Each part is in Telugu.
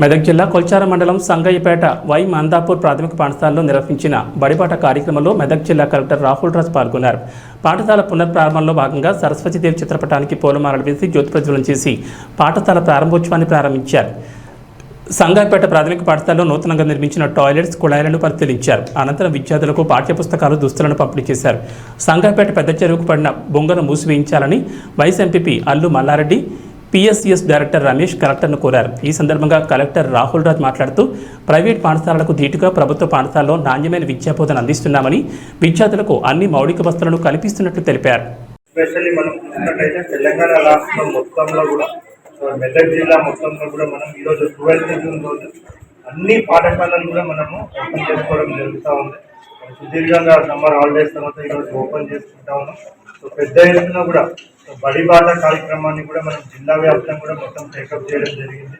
మెదక్ జిల్లా కొల్చార మండలం సంగయ్యపేట వై మందాపూర్ ప్రాథమిక పాఠశాలలో నిర్వహించిన బడిపాట కార్యక్రమంలో మెదక్ జిల్లా కలెక్టర్ రాహుల్ రాజ్ పాల్గొన్నారు. పాఠశాల పునర్ప్రారంభంలో భాగంగా సరస్వతీదేవి చిత్రపటానికి పూలమాలలు వేసి జ్యోతి ప్రజ్వలన చేసి పాఠశాల ప్రారంభోత్సవాన్ని ప్రారంభించారు. సంగాపేట ప్రాథమిక పాఠశాలలో నూతనంగా నిర్మించిన టాయిలెట్స్ కుళాయిలను పరిశీలించారు. అనంతరం విద్యార్థులకు పాఠ్యపుస్తకాలు దుస్తులను పంపిణీ చేశారు. సంగాపేట పెద్ద చెరువుకు పడిన బొంగను మూసివేయించాలని vice MPP Allu Mallareddy PSCS director Ramesh కలెక్టర్ను కోరారు. ఈ సందర్భంగా కలెక్టర్ రాహుల్ రాజ్ మాట్లాడుతూ ప్రైవేట్ పాఠశాలలకు ధీటుగా ప్రభుత్వ పాఠశాలలో నాణ్యమైన విద్యాబోధన అందిస్తున్నామని విద్యార్థులకు అన్ని మౌలిక వసతులను కల్పిస్తున్నట్లు తెలిపారు. ఎస్పెషల్లీ మనం చూసినట్టయితే తెలంగాణ రాష్ట్రం మొత్తంలో కూడా మెదక్ జిల్లా మొత్తంలో కూడా మనం ఈరోజు ట్వెల్త్ జూన్ రోజు అన్ని పాఠశాలలు కూడా మనము ఓపెన్ చేసుకోవడం జరుగుతూ ఉంది. సుదీర్ఘంగా సమ్మర్ హాలిడేస్ తర్వాత ఈరోజు ఓపెన్ చేసుకుంటా ఉన్నాం. సో పెద్ద ఎత్తున కూడా సో బడి కార్యక్రమాన్ని కూడా మనం జిల్లా వ్యాప్తంగా కూడా మొత్తం టేకప్ చేయడం జరిగింది.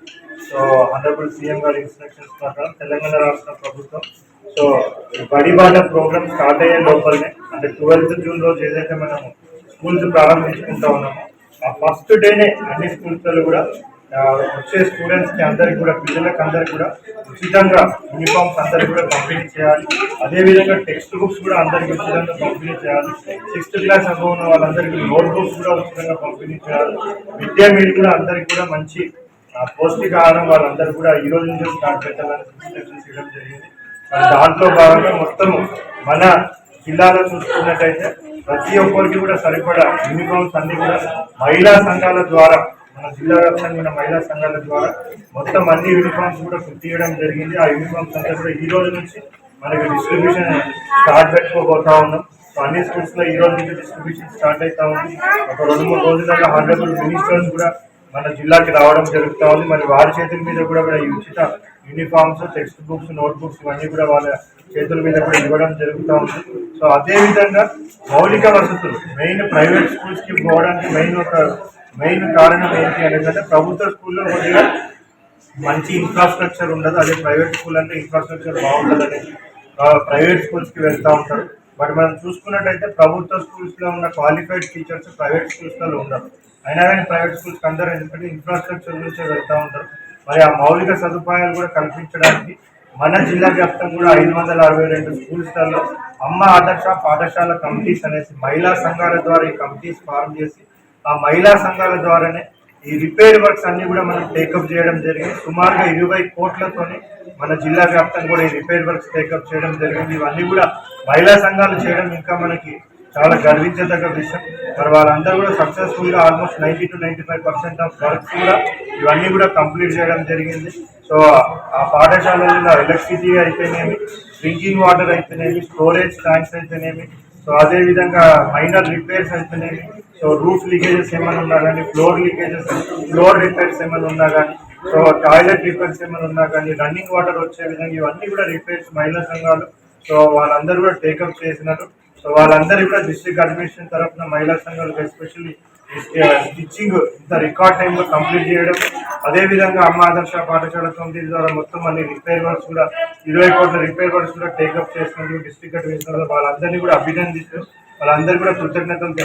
సో ఆనరబుల్ సీఎం గారి ఇన్స్ట్రక్షన్స్ ప్రకారం తెలంగాణ రాష్ట్ర ప్రభుత్వం సో ఈ బడి ప్రోగ్రామ్ స్టార్ట్ అయ్యే లోపలనే అంటే ట్వెల్త్ జూన్ రోజు ఏదైతే మనము స్కూల్స్ ప్రారంభించుకుంటా ఉన్నాము ఆ ఫస్ట్ డేనే అన్ని స్కూల్స్ కూడా వచ్చే స్టూడెంట్స్కి అందరికి కూడా పిల్లలకు అందరికి కూడా ఉచితంగా యూనిఫామ్స్ అందరికి కూడా పంపిణీ చేయాలి. అదేవిధంగా టెక్స్ట్ బుక్స్ కూడా అందరికి ఉచితంగా పంపిణీ చేయాలి. సిక్స్త్ క్లాస్ అబౌవ్ ఉన్న వాళ్ళందరికీ నోట్ బుక్స్ కూడా ఉచితంగా పంపిణీ చేయాలి. విద్యా మీరు కూడా అందరికి కూడా మంచి పౌష్టిక ఆహారం వాళ్ళందరూ కూడా ఈ రోజు నుంచి స్టార్ట్ పెట్టాలని ఇన్స్ట్రక్షన్స్ ఇవ్వడం జరిగింది. దాంట్లో భాగంగా మొత్తము మన జిల్లాలో చూసుకున్నట్టయితే ప్రతి ఒక్కరికి కూడా సరిపడా యూనిఫామ్స్ అన్ని కూడా మహిళా సంఘాల ద్వారా మన జిల్లా వ్యాప్తంగా ఉన్న మహిళా సంఘాల ద్వారా మొత్తం అన్ని యూనిఫామ్స్ కూడా కుట్టియడం జరిగింది. ఆ యూనిఫామ్స్ అంతా కూడా ఈ రోజు నుంచి మనకి డిస్ట్రిబ్యూషన్ స్టార్ట్ పెట్టుకోబోతా ఉన్నాం. సో అన్ని స్కూల్స్లో ఈ రోజు నుంచి డిస్ట్రిబ్యూషన్ స్టార్ట్ అవుతా ఉంది. ఒక రెండు మూడు రోజులలో హానరబుల్ మినిస్టర్స్ కూడా మన జిల్లాకి రావడం జరుగుతూ ఉంది. మరి వారి చేతుల మీద కూడా కూడా ఉచిత uniforms text books note books ఇవన్నీ కూడా వాళ్ళ చేతుల మీద కూడా ఇవ్వడం జరుగుతూ ఉంది. సో అదే విధంగా మౌలిక వసతులు మెయిన్ ప్రైవేట్ స్కూల్స్కి పోవడానికి మెయిన్ ఒక మెయిన్ కారణం ఏంటి అనేదంటే ప్రభుత్వ స్కూల్లో కొద్దిగా మంచి ఇన్ఫ్రాస్ట్రక్చర్ ఉండదు. అదే ప్రైవేట్ స్కూల్ అంటే ఇన్ఫ్రాస్ట్రక్చర్ బాగుంటుందని ప్రైవేట్ స్కూల్స్కి వెళ్తూ ఉంటారు. బట్ మనం చూసుకున్నట్టయితే ప్రభుత్వ స్కూల్స్లో ఉన్న క్వాలిఫైడ్ టీచర్స్ ప్రైవేట్ స్కూల్స్లో ఉండరు. అయినా కానీ ప్రైవేట్ స్కూల్స్ అందరూ ఎందుకంటే ఇన్ఫ్రాస్ట్రక్చర్ నుంచే వెళ్తూ ఉంటారు. మరి ఆ మౌలిక సదుపాయాలు కూడా కల్పించడానికి మన జిల్లా వ్యాప్తంగా కూడా ఐదు వందల అరవై రెండు స్కూల్స్లలో అమ్మ ఆదర్శ పాఠశాల కమిటీస్ అనేసి మహిళా సంఘాల ద్వారా ఈ కమిటీస్ ఫార్మ్ చేసి ఆ మహిళా సంఘాల ద్వారానే ఈ రిపేర్ వర్క్స్ అన్ని కూడా మనం టేకప్ చేయడం జరిగింది. సుమారుగా ఇరవై కోట్లతోనే మన జిల్లా వ్యాప్తంగా కూడా ఈ రిపేర్ వర్క్స్ టేకప్ చేయడం జరిగింది. ఇవన్నీ కూడా మహిళా సంఘాలు చేయడం ఇంకా మనకి చాలా గర్వించదగ్గ విషయం. మరి వాళ్ళందరూ కూడా సక్సెస్ఫుల్గా almost ninety two ninety five percent of works కూడా ఇవన్నీ కూడా కంప్లీట్ చేయడం జరిగింది. సో ఆ పాఠశాలలో ఎలక్ట్రిసిటీ అయితేనేమి డ్రింకింగ్ వాటర్ అయితేనేమి స్టోరేజ్ ట్యాంక్స్ అయితేనేమి సో అదే విధంగా మైనర్ రిపేర్స్ అయితేనేమి సో రూఫ్ లీకేజెస్ ఏమైనా ఉన్నా కానీ ఫ్లోర్ లీకేజెస్ ఫ్లోర్ రిపేర్స్ ఏమైనా ఉన్నా కానీ సో టాయిలెట్ రిపేర్స్ ఏమైనా ఉన్నా కానీ రన్నింగ్ వాటర్ వచ్చే విధంగా ఇవన్నీ కూడా రిపేర్స్ మహిళా సంఘాలు. సో వాళ్ళందరూ కూడా టేకప్ చేసినారు. సో వాళ్ళందరూ కూడా డిస్ట్రిక్ట్ అడ్మినిస్ట్రేషన్ తరఫున మహిళా సంఘాలకు ఎస్పెషల్లీ స్టిచ్చింగ్ ఇంత రికార్డ్ టైంలో కంప్లీట్ చేయడం. అదే విధంగా అమ్మ ఆదర్శ పాఠశాల తొమ్మిది ద్వారా మొత్తం అన్ని రిపేర్ వర్క్స్ కూడా ఇరవై కోట్ల రిపేర్ వర్క్స్ కూడా టేకప్ చేసినందుకు డిస్ట్రిక్ట్ అడ్మినిస్ట్రేషన్ వాళ్ళందరినీ కూడా అభినందిస్తూ వాళ్ళందరూ కూడా కృతజ్ఞతలు